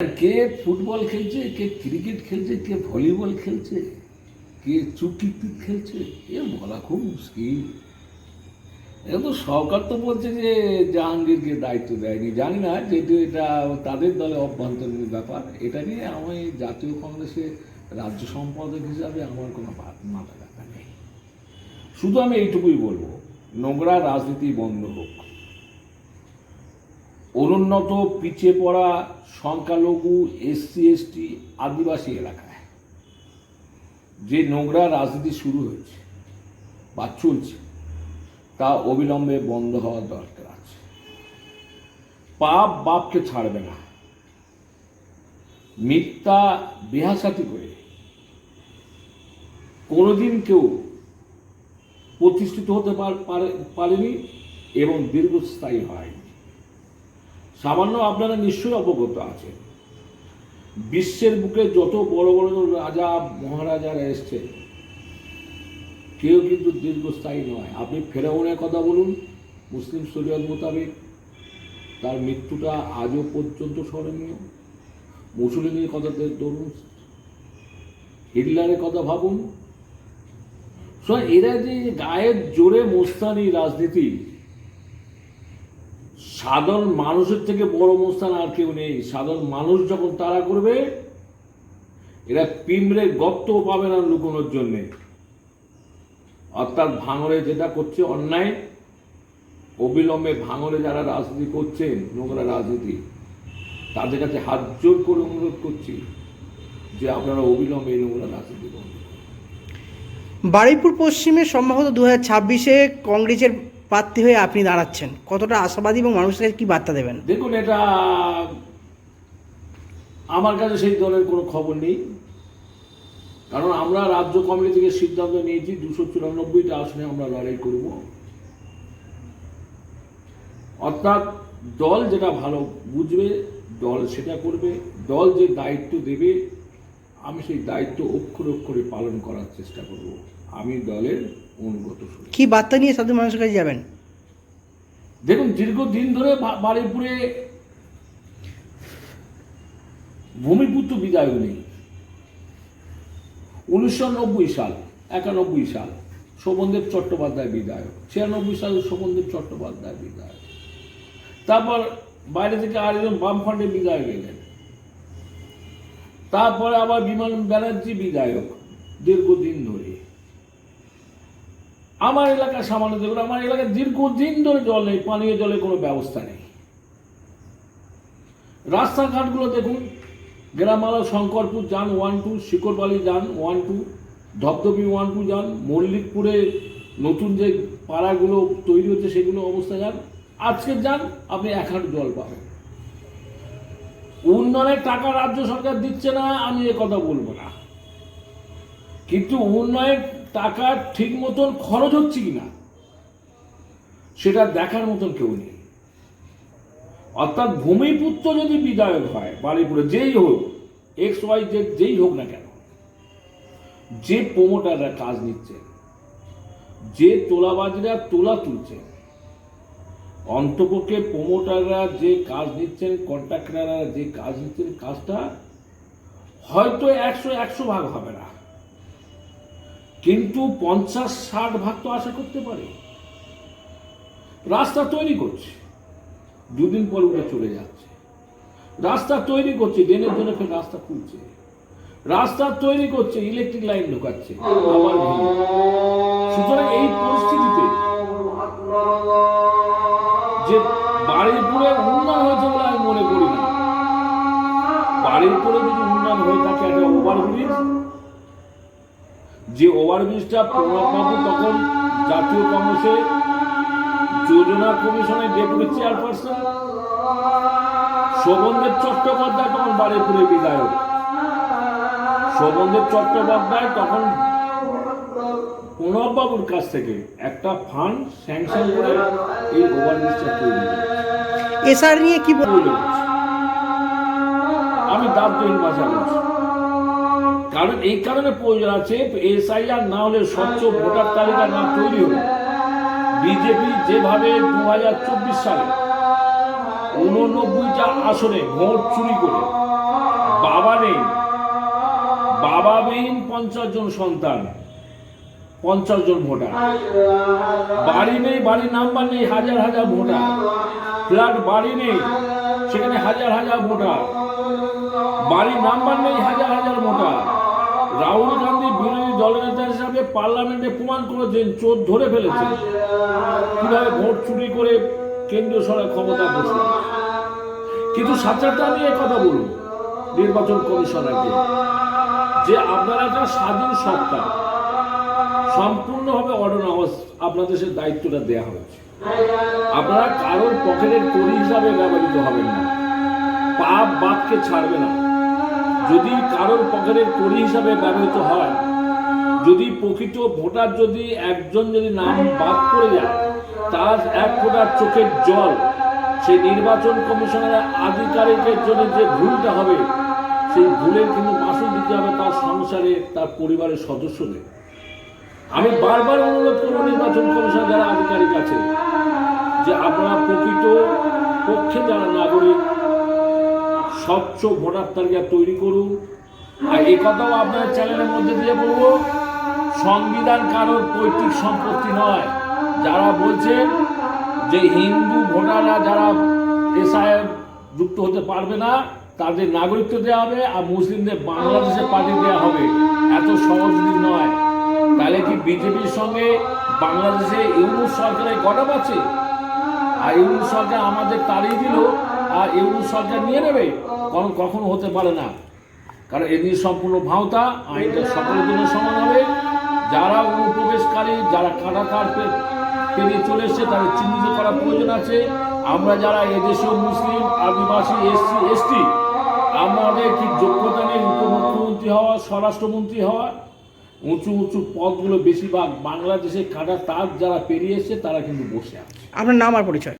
কে football খেলছে, কে cricket খেলছে, কে volleyball খেলছে, কে চুক্তি খেলছে, এ বলা খুব মুশকিল। এটা সরকার তো বলছে যে জাহাঙ্গীরকে দায়িত্ব দেয়নি। জানি না, যেহেতু এটা তাদের দলে অভ্যন্তরীণ ব্যাপার, এটা নিয়ে আমি জাতীয় কংগ্রেসে রাজ্য সম্পাদক হিসাবে আমার কোনো মাথা ব্যথা নেই। শুধু আমি এইটুকুই বলব, নোংরা রাজনীতি বন্ধ হোক। অনুন্নত পিছিয়ে পড়া সংখ্যালঘু এসসি, এসটি আদিবাসী এলাকায়। যে নোংরা রাজনীতি শুরু হয়েছে বা চলছে, তা অবিলম্বে বন্ধ হওয়ার দরকার আছে। পাপ বাপকে ছাড়বে না। মিথ্যা বেহাসাতি করে কোনোদিন কেউ প্রতিষ্ঠিত হতে পার- পারেনি এবং দীর্ঘস্থায়ী হয়নি। সামান্য আপনারা নিশ্চয়ই অবগত আছেন। বিশ্বের বুকে যত বড় বড় রাজা, মহারাজারা এসছেন কেউ কিন্তু দীর্ঘস্থায়ী নয়। আপনি ফেরাউনের কথা বলুন, মুসলিম শরীয়ত মোতাবেক, তার মৃত্যুটা আজও পর্যন্ত স্মরণীয়। মুসলিমের কথা ধরুন, হিটলারের কথা ভাবুন। এরা যে গায়ের জোরে মোস্তানি রাজনীতি সাধারণ মানুষের থেকে বড় মোস্তান আর কেউ নেই। সাধারণ মানুষ যখন তারা করবে, এরা পিমড়ে গর্ত পাবে না লুকোনোর জন্যে। অর্থাৎ ভাঙরে যেটা করছে অন্যায়, অবিলম্বে ভাঙরে যারা রাজনীতি করছেন নোংরা রাজনীতি, তাদের কাছে হাত জোর করে অনুরোধ করছি যে আপনারা অবিলম্বে এই নোংরা রাজনীতি বারুইপুর পশ্চিমে সম্ভবত দু হাজার ছাব্বিশে কংগ্রেসের প্রার্থী হয়ে আপনি দাঁড়াচ্ছেন। কতটা আশাবাদী এবং মানুষের কি বার্তা দেবেন? দেখুন, এটা আমার কাছে সেই দলের কোনো খবর নেই। কারণ আমরা রাজ্য কমিটি থেকে সিদ্ধান্ত নিয়েছি, দুশো চুরানব্বইটা আসনে আমরা লড়াই করব। অর্থাৎ দল যেটা ভালো বুঝবে, দল সেটা করবে। দল যে দায়িত্ব দেবে, আমি সেই দায়িত্ব অক্ষরে অক্ষরে পালন করার চেষ্টা করব। আমি দলের অনুগত কি বার্তা নিয়ে সাধারণ মানুষের কাছে যাবেন? দেখুন দীর্ঘদিন ধরে বারুইপুরে ভূমিপুত্র বিদায় নেই। উনিশশো নব্বই সাল একানব্বই সাল শোভনদেব চট্টোপাধ্যায় বিধায়ক। ছিয়ানব্বই সাল শোভনদেব চট্টোপাধ্যায় বিধায়ক। তারপর বাইরে থেকে আরেকজন বামফ্রন্টে বিধায়ক এলেন। তারপরে আবার বিমান ব্যানার্জি বিধায়ক দীর্ঘদিন ধরে। আমার এলাকা সামান্য দেখুন, আমার এলাকায় দীর্ঘদিন ধরে জল নেই পানীয় জলের কোনো ব্যবস্থা নেই। রাস্তাঘাটগুলো দেখুন গ্রামালা শঙ্করপুর যান, ওয়ান টু শিকরবালি যান, one two Dhapdhapi one two যান, মল্লিকপুরে নতুন যে পাড়াগুলো তৈরি হচ্ছে সেগুলো অবস্থা যান। আজকে যান, আপনি এক হাঁটু জল পাবেন। উন্নয়নের টাকা রাজ্য সরকার দিচ্ছে না, আমি এ কথা বলব না। কিন্তু উন্নয়নের টাকা ঠিক মতন খরচ হচ্ছে কিনা, সেটা দেখার মতন কেউ নেই। অর্থাৎ ভূমিপুত্র যদি বিধায়ক হয় বাড়িপুরে যেই হোক এক্স ওয়াই জেড যেই হোক না কেন, যে প্রমোটাররা কাজ নিচ্ছে, যে তোলাবাজিরা তোলা তুলছে, অন্তপক্ষে প্রমোটাররা যে কাজ নিচ্ছেন কন্ট্রাক্টাররা যে কাজ নিচ্ছেন, কাজটা হয়তো একশো একশো ভাগ হবে না। কিন্তু পঞ্চাশ ষাট ভাগ তো আশা করতে পারে। রাস্তা তৈরি করছে। দুদিন পর উঠে চলে যাচ্ছে। রাস্তা তৈরি করছে দিনের জন্য ফের রাস্তা খুলছে। রাস্তা তৈরি করছে, ইলেকট্রিক লাইন ঢোকাচ্ছে। সুতরাং এই পরিস্থিতিতে যে বাড়িপুরে উন্নয়ন হয়েছে বলে আমি মনে করি না। বাড়িপুরে যদি উন্নয়ন হয়ে থাকে, একটা ওভারব্রিজ যে ওভারব্রিজটা প্রণববাবু তখন জাতীয় কংগ্রেসে যোজনা কমিশনের ডেপুটি চেয়ারপারসন শোভনদেব চট্টোপাধ্যায় তখন বারুইপুরের বিধায়ক শোভনদেব চট্টোপাধ্যায় তখন প্রণববাবুর কাছ থেকে একটা ফান্ড স্যাংশন করে এই ওভারব্রিজটা তৈরি। এসআর নিয়ে কি বল- তৈরি হচ্ছে। আমি দাবদহীন ভাষা বলছি কারণ এই কারণে প্রয়োজন আছে এসআইআর না হলে স্বচ্ছ ভোটার তালিকা না তৈরি হবে বিজেপি যেভাবে দু হাজার চব্বিশ সালে উননব্বইটা আসনে ভোট চুরি করে, বাবা নেই, বাবা মেইন পঞ্চাশ জন সন্তান, পঞ্চাশ জন ভোটার। বাড়ি নেই বাড়ির নাম্বার নেই, হাজার হাজার ভোটার। ফ্ল্যাট, বাড়ি নেই, সেখানে হাজার হাজার ভোটার। বাড়ির নাম্বার নেই, হাজার হাজার ভোটার। রাহুল গান্ধী বিরোধী দলনেতা হিসাবে পার্লামেন্টে প্রমাণ করেছেন, চোর ধরে ফেলেছেন কীভাবে ভোট চুরি করে কেন্দ্রীয় সরকার ক্ষমতা বসে কিন্তু সাচারটা নিয়ে কথা বলুন নির্বাচন কমিশনারকে যে আপনারা একটা স্বাধীন সত্তা সম্পূর্ণভাবে অটোনমাস আপনাদের সে দায়িত্বটা দেওয়া হয়েছে। আপনারা কারোর পকেটের কড়ি হিসাবে ব্যবহৃত হবেন না। পাপ বাপকে ছাড়বে না। যদি কারোর পকেটের কড়ি হিসাবে ব্যবহৃত হয়, যদি প্রকৃত ভোটার যদি একজন যদি নাম বাদ পড়ে যায়, তার এক ফোটার চোখের জল সেই নির্বাচন কমিশনের আধিকারিকের জন্য যে ভুলটা হবে, সেই ভুলের কিন্তু মাসুল দিতে হবে তার সংসারে, তার পরিবারের সদস্যদের। আমি বারবার অনুরোধ করব নির্বাচন কমিশন যারা আধিকারিক আছে, যে আপনারা প্রকৃত পক্ষে যারা নাগরিক স্বচ্ছ ভোটার তালিকা তৈরি করুন। আর এ কথাও আপনার চ্যানেলের মধ্যে দিয়ে বলব, সংবিধান কারোর পৈতৃক সম্পত্তি নয়। যারা বলছেন যে হিন্দু ভোটাররা যারা এসআইএম যুক্ত হতে পারবে না, তাদের নাগরিকত্ব দেওয়া হবে আর মুসলিমদের বাংলাদেশে পার্টি দেওয়া হবে। এত সহজ নয়। তাহলে কি বিজেপির সঙ্গে বাংলাদেশে ইউনুস সরকারের গঠন আছে? আর ইউনুস সরকার আমাদের তাড়িয়ে দিল আর ইউনুস সরকার নিয়ে নেবে, কারণ কখনো হতে পারে না। কারণ এদিন সম্পূর্ণ ভাওতা আইনটা সকলের জন্য সমান হবে। যারা অনুপ্রবেশকারী, যারা কাটা তার পেরিয়ে চলে এসছে, তাদের চিহ্নিত করার প্রয়োজন আছে। আমরা যারা এদেশীয় মুসলিম, আদিবাসী, এসসি, এসটি, আমাদের কি যোগ্যতা নেই উপমুখ্যমন্ত্রী হওয়া, স্বরাষ্ট্রমন্ত্রী হওয়া। উঁচু উঁচু পদগুলো বেশিরভাগ বাংলাদেশে কাটা তার যারা পেরিয়ে এসছে, তারা কিন্তু বসে আছে। আপনার নাম আর পরিচয়?